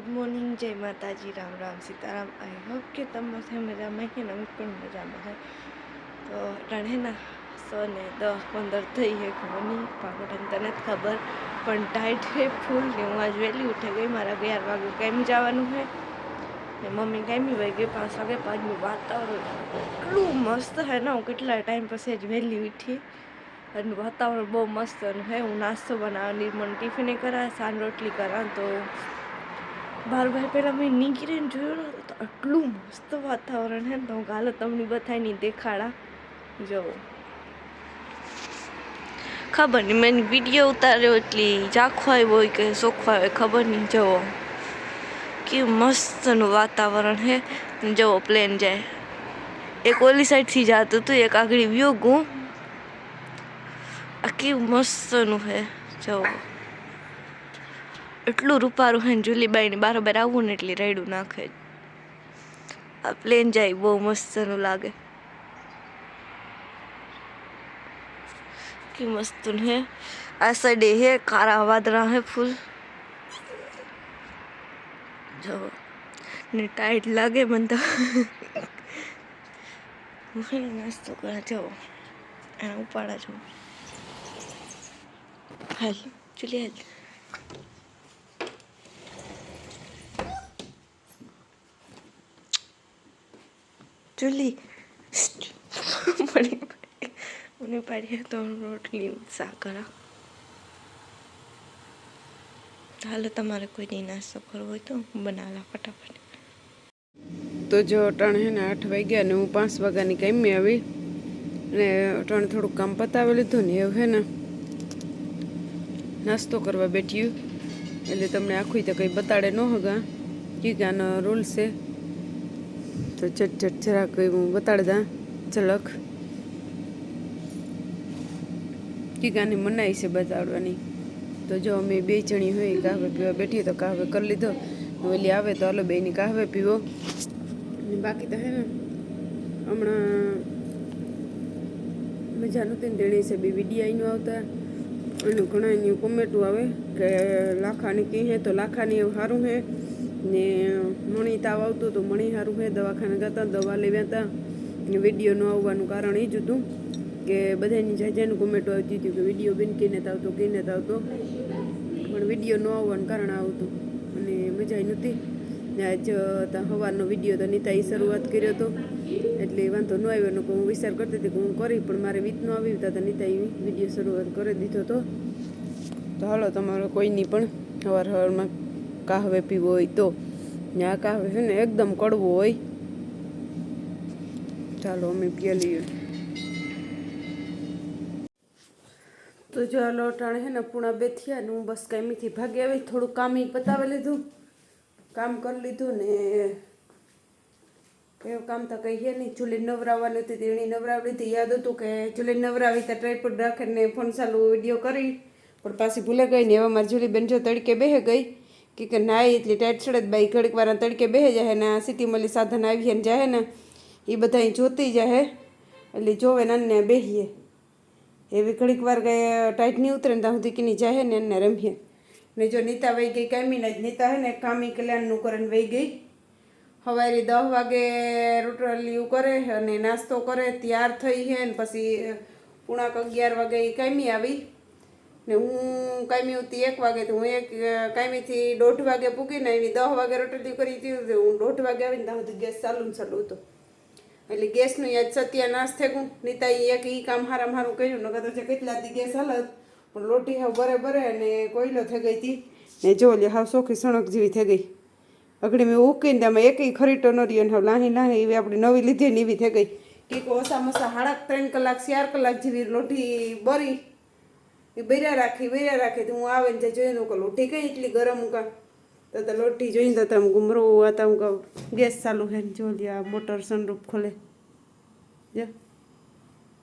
Good morning જય Mataji Ram Ram Sitaram I hope કે તમે મજામાં ને? અમે પણ મજામાં હોય તો રણેના સો ને દસ પંદર થઈ છે ખબર નહીં. પાકોટન તને જ ખબર. પણ ટાઈટ છે ફૂલ ને હું આજ વહેલી ઉઠી ગઈ. મારા અગિયાર વાગે કેમ જવાનું છે ને મમ્મી કેમી વહી ગઈ? પાંચ વાગે પાંચનું વાતાવરણ એટલું મસ્ત હે ને? હું કેટલા ટાઈમ પછી જ વહેલી ઉઠી. અને વાતાવરણ બહુ મસ્ત હે, હું નાસ્તો બનાવવા નિર્મળ ટિફિને કરા સાન રોટલી કરા તો બાર બાર પહેલાં મેં નીકળીને જોયું ને, તો આટલું મસ્ત વાતાવરણ હે તો ગાલો તમને બધાની દેખાડા જવો ખબર નહીં, મેં વીડિયો ઉતાર્યો એટલી ઝાખવાય હોય કે સોખવાય હોય, ખબર નહીં, જવો. કેવું મસ્તનું વાતાવરણ હે જવો પ્લેન જાય. એક ઓલી સાઈડથી જતું હતું એક આગળ વ્યો ગું આ કેવું મસ્તનું હે જવો. એટલું રૂપારું હોય ને જુલીબાઈની બારોબાર આવવું ને એટલી રેડું નાખે. આ પ્લેન જાય, બહુ મસ્તનું લાગે. કે મસ્ત હે. આ સાઈડે હે, કારા વાદળા હે ફૂલ. જો, ને ટાઈટ લાગે મને તો. હું ને નાસ્તો કરવા જાઉં એના ઉપાડા છું હાલ, ચૂલી હાલ. ચૂલી મણી મને પાડી તો રોટલી સાકરા હાલો, તમારે કોઈ નહીં નાસ્તો કરવો હોય તો બનાવલા ફટાફટ. તો જો અટાણ હે ને આઠ વાગ્યા ને હું પાંચ વાગ્યાની કામી આવી ને અટાણે થોડુંક કામ પતાવી લીધું ને એવું હે ને. નાસ્તો કરવા બેઠ્યું એટલે તમને આખું તો કંઈ બતાડે ન હગા. કે આનો રૂલ છે. તો ચટ ચટ જરાક હું બતાડ દા ઝલક. કીગાની મનાઈ છે બતાડવાની. તો જો અમે બે જણી હોય કાહવે પીવા બેઠી તો કાહવે કરી લીધો. ઓલી આવે તો હાલો બેની કાહવે પીવો. ને બાકી તો હે ને, હમણાં મજા નહોતી તેણી છે બી વીડિયો આઈનું આવતા. અને ઘણા એની કોમેન્ટો આવે કે લાખાની કી હે તો લાખાની એવું સારું હે. ને તાવ આવતો તો મણી સારું હે, દવાખાને જતા દવા લેવ્યા હતા વીડિયો ન આવવાનું કારણ એ જ હતું કે બધાની જાજાનું કોમેન્ટો આવતી હતી કે વીડિયો બેન કીને આવતો કીને આવતો. પણ વીડિયો ન આવવાનું કારણ આવતું અને મજા નહોતી. આજ સવારનો વીડિયો તો નીતાએ શરૂઆત કર્યો હતો એટલે વાંધો ન આવ્યો ને હું વિચાર કરતી હતી કે હું કરી, પણ મારે વીત ન આવી, તો નીતાએ વીડિયો શરૂઆત કરી દીધો હતો તો હાલો, તમારો કોઈની પણ સવાર સવારમાં કાહવે પીવો હોય તો. આ કાહવે છે ને એકદમ કડવું હોય. ચાલો અમે પીએ લઈએ. તો આ લોટાણે હે ને પૂણા બે થયા ને હું બસ કામીથી ભાગી આવી, થોડું કામ એ પતાવી લીધું. કામ કરી લીધું ને એવું કામ તો કહીએ નહીં. ચૂલી નવરાવવાની હતી તેણી નવરાવી હતી યાદ હતું કે ચૂલી નવરાવી તો ટ્રાયપોડ રાખીને ફોન ચાલુ વીડિયો કરી, પણ પાછી ભૂલે ગઈ ને એવા મારી જુલી બેન જો તડકે બેહે ગઈ. કે નાય એટલી ટાઈટ ચડે બાઈ ઘડીક વાર તડકે બેહે જાય ને આ સિટી મળી સાધન આવીએ ને જાય ને એ બધા જોતી જાય એટલે જોવે ને અન્ય બેહીએ. એવી ઘડીક વાર ગઈ ટાઈટ નહીં ઉતરે ત્યાં સુધી કીની જાય ને એને રમીએ. ને જો નીતા વહી ગઈ કામીને જ નીતા હે ને કામી કલ્યાણનું કરીને વહી ગઈ. સવારે દસ વાગે રોટલીયું કરે અને નાસ્તો કરે, તૈયાર થઈ હે ને પછી પૂણાક અગિયાર વાગે એ કામી આવી. ને હું કાયમી હતી એક વાગે તો હું એક કાયમીથી દોઢ વાગે પૂગીને એની દસ વાગે રોટલી કરી હતી. હું દોઢ વાગે આવીને ત્યાં સુધી ગેસ ચાલુ ને ચાલુ હતો. એટલે ગેસનું યાદ સત્યાનાશ થયું નીતા એ એક ઈ કામ હારામ હારું કર્યું, નકર તો કેટલા દી ગેસ હાલત, પણ લોટી હાવ બરે બરે અને કોયલો થઈ ગઈ હતી ને જો લે હાવ સોખી સણક જેવી થઈ ગઈ. અગડી મેં ઉકીને તેમાં એકેય ખરીટો ન રહ્યો ને હાવ લાહી લાહી એવી આપણી નવી લીધી ને એવી થઈ ગઈ. કે ઓસા મસા સાડા ત્રણ કલાક, ચાર કલાક જેવી લોટી બરી. એ બૈરા રાખી, બૈરા રાખે તો હું આવે ને જોઈને કે લોટી કઈ એટલી ગરમ કા? તો લોટી જોઈને તો તમે ગુમરો હતા હું કહું, ગેસ ચાલુ હે જો આ મોટર સનરૂપ ખોલે. જો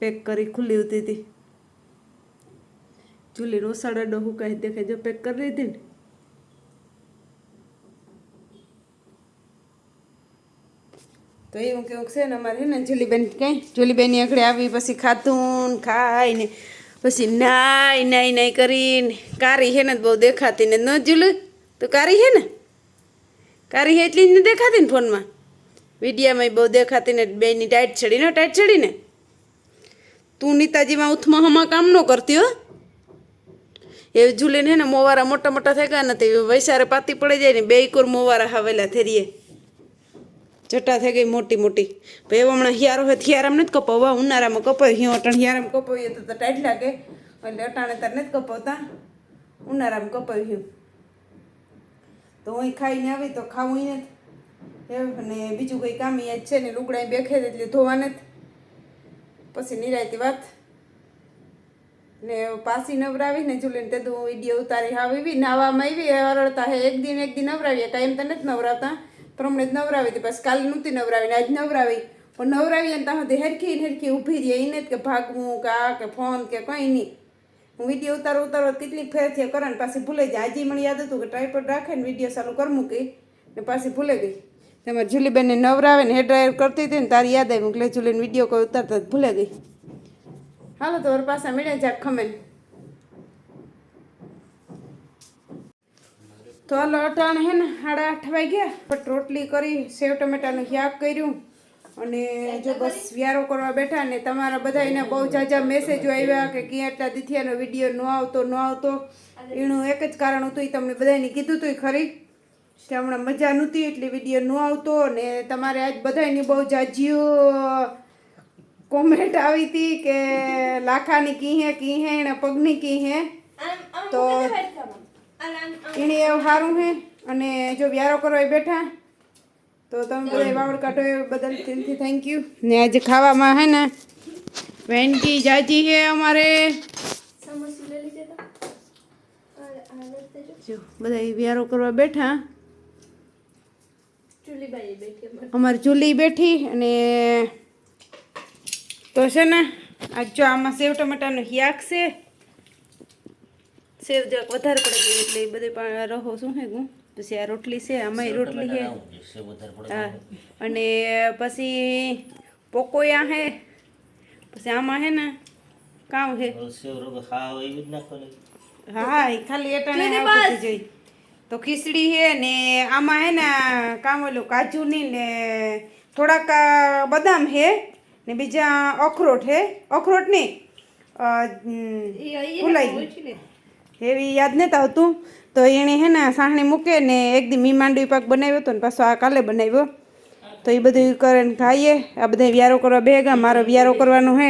પેક કરી ખુલ્લી ઉતી હતી. ચૂલી રોસાડા હું કહી દેખે જો પેક કરી દીધી ને. તો એવું કેવું છે ને, અમારે હે ને, જુલીબેન કઈ જુલીબેનની આગળ આવી, પછી ખાધું ને ખાઈને પછી નાઈ નાઈ નાઈ કરીને કારી હે ને બહુ દેખાતી ને ન જુલું તો કારી હે ને કારી એટલી જ ને દેખાતી ને ફોનમાં? વિડીયામાં બહુ દેખાતી ને બેની ટાઈટ છડી ને, ટાઈટ છડી ને? તું નીતાજીમાં ઉથમાં હમા કામ ન કરતી હો? એ ઝૂલીને ને મોવારા મોટા મોટા થઈ ગયા નથી વૈસારે પાતી પડી જાય ને બે કોર મોવારા હાવેલા થેરીએ. જટા થઈ ગઈ મોટી મોટી. ભાઈ એવો હમણાં હિયારો હોય હિયારામ નથી કપાવવા, ઉનાળામાં કપાય, હિયો અટાણ હિયારામ કપાવીએ તો ટાઈટ લાગે. એટલે અટાણે તાર નથી કપાવતા, ઉનાળામાં કપાવ્યું હિયું. તો હું ખાઈને આવી તો ખાવું નથી. અને બીજું કંઈ કામ યાદ છે ને લુગડા બેખે એટલે ધોવા નથી. પછી નિરાયતી વાત. ને પાછી નવરાવી ને ચૂલીને તે તું વીડિયો ઉતારી આવી નાવામાં આવી હરળતા હે, એક દિન એક દિન નવરાવીએ, કાંઈ એમ તો નથી નવરાવતા. પણ હમણાં જ નવરાવી હતી. પછી કાલે નહોતી નવરાવી ને આજ નવરાવી. પણ નવરાવી અને ત્યાં હેરખી હેરખી ઊભી રહી. એને કે ભાગવું કે આ કે ફોન કે કંઈ નહીં. હું વીડિયો ઉતારો ઉતારો કેટલીક ફેર થયા કરે ને પાછી ભૂલે જાય. આજે મને યાદ હતું કે ટ્રાયપોડ રાખે ને વીડિયો ચાલુ કરી મૂકી ને પાછી ભૂલે ગઈ. તમારે જુલીબેનને નવરાવે ને હેર ડ્રાયર કરતી હતી ને તારી યાદ આવી. એટલે જુલીને વીડિયો કોઈ ઉતારતા ભૂલે ગઈ. હાલો તો વર પાછા મળ્યા જાક ખમેન તો હાલો અટાણે હે ને સાડા આઠ વાગ્યા બટ રોટલી કરી સેવ ટમેટાનું શાક કર્યું અને જો બસ વ્યારો કરવા બેઠા ને તમારા બધાને બહુ જાજા મેસેજો આવ્યા કે ક્યાં એટલા દીથિયાનો વીડિયો ન આવતો ન આવતો. એનું એક જ કારણ હતું એ તમને બધાને કીધું હતું ખરી. કે હમણાં મજા નહોતી એટલે વીડિયો ન આવતો ને તમારે આજ બધાની બહુ જાજીઓ કોમેન્ટ આવી હતી કે લાખાની કી હે કી હે ને પગની કી હે તો એને એવું સારું હે અને જો વ્યારો કરવા બેઠા તો તમે બધા વાવડ કાઢો એ બદલ દિલથી થેન્ક યુ ને આજે ખાવામાં હે ને વેન્ટી જાજી હે અમારે. જો બધા વ્યારો કરવા બેઠા. અમારી ચૂલી બેઠી અને તો છે ને આજ જો આમાં સેવ ટમાટાનો હિયાક છે. સેવ જરાક વધારે પડે એટલે એ બધે પણ રહો શું હે ગું પછી આ રોટલી છે આમાં રોટલી છે હા. અને પછી પોકોયા હે. પછી આમાં હે ને કામ હે. હા એ ખાલી એટાણે આવતી જોઈ. તો ખીચડી હે ને આમાં હે ને કામ ઓલું કાજુની ને થોડાક બદામ હે ને બીજા અખરોટ હે. અખરોટ નહીં ભૂલાઈ ગયું. એવી યાદ નથી આવતું તો એણે હે ને સાહણી મૂકે ને એક દી મી માંડવી પાક બનાવ્યો હતો ને પાછો આ કાલે બનાવ્યો તો એ બધું કરીને ખાઈએ આ બધા વ્યારો કરવા ભેગા મારો વ્યારો કરવાનો હે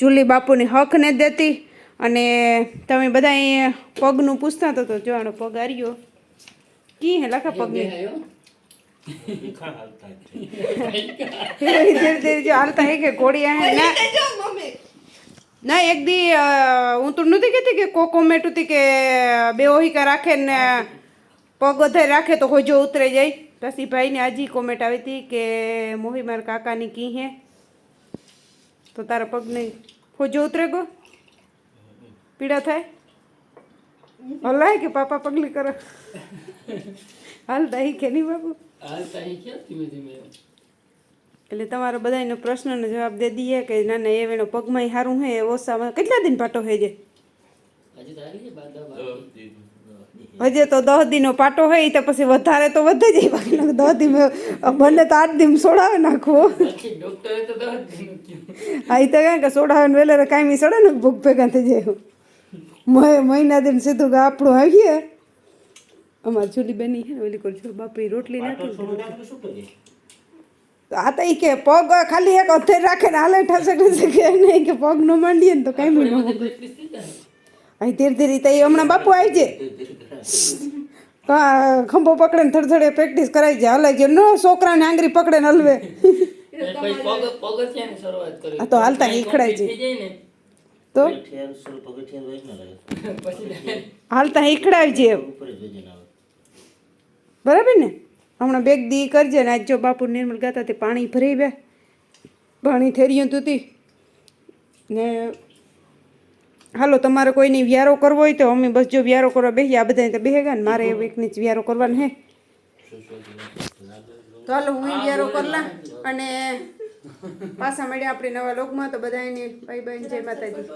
ચૂલી બાપુની હક ને દેતી અને તમે બધા પગનું પૂછતા તો તો જોવાનો પગ આર્યો કી હે લખા પગની હાલતા હે કે ઘોડી હે ના, એક દી હું તો નથી કહેતી કે કો કોમેન્ટ હતી કે બે ઓહિકા રાખે ને પગ વધારે રાખે તો હોજો ઉતરે જાય. પછી ભાઈને આજી કોમેન્ટ આવી હતી કે, મોહી મારા કાકાની કી હે? તો તારા પગ નહીં હોજો ઉતરે ગો. પીડા થાય? હલાય કે પાપા પગલી કરો? હાલ દહી કે નહીં બાપુ? એટલે તમારો બધાનો પ્રશ્નનો જવાબ દે દઈએ કે ના ના એનો પગમાં સારું હે ઓછા કેટલા દિન પાટો હે જે? હજે તો દસ દિનો પાટો હોય તો પછી વધારે તો વધે જાય બાકી દસ દિન બને તો આઠ દિન સોડાવે નાખવો હા એ તો કાંઈ કે સોડાવે ને વેલે કાંઈ સડે ને ભૂખ ભેગા થઈ જાય. મહિના દિન સીધું કે આપણું આવીએ. અમારી ચૂલી બેની છે ને ઓલી કોઈ બાપી રોટલી નાખી આ તો કે પગ ખાલી એક અથેર રાખે ને હાલે ઠસે ઠસે કે નહીં કે પગ ન માંડીએ ને તો કાંઈ બી ન અહીં ધીરે ધીરે તો એ હમણાં બાપુ આવી જાય. કા- ખંભો પકડે ને થોડી થોડી પ્રેક્ટિસ કરાવી જાય. હલાઈ જાય. નો છોકરાને આંગળી પકડે ને હલવે. આ તો હાલતા હીખડાય છે તો? હાલતા હીખડાય છે બરાબર ને? હમણાં બેગ દી કરજે ને આજ જો બાપુ નિર્મલ ગાતા તે પાણી ભરાઈ બે પાણી થેરિયું તૂતી ને હાલો તમારે કોઈની વ્યારો કરવો હોય તો અમે બસ જો વ્યારો કરવા બેસીએ આ બધા તો બેહે ગયા ને મારે એકની જ વ્યારો કરવાનો હે. તો હાલો હું વ્યારો કરલા અને પાછા મળ્યા આપણે નવા લોકમાં તો બધાને બાય બાય જય માતાજી.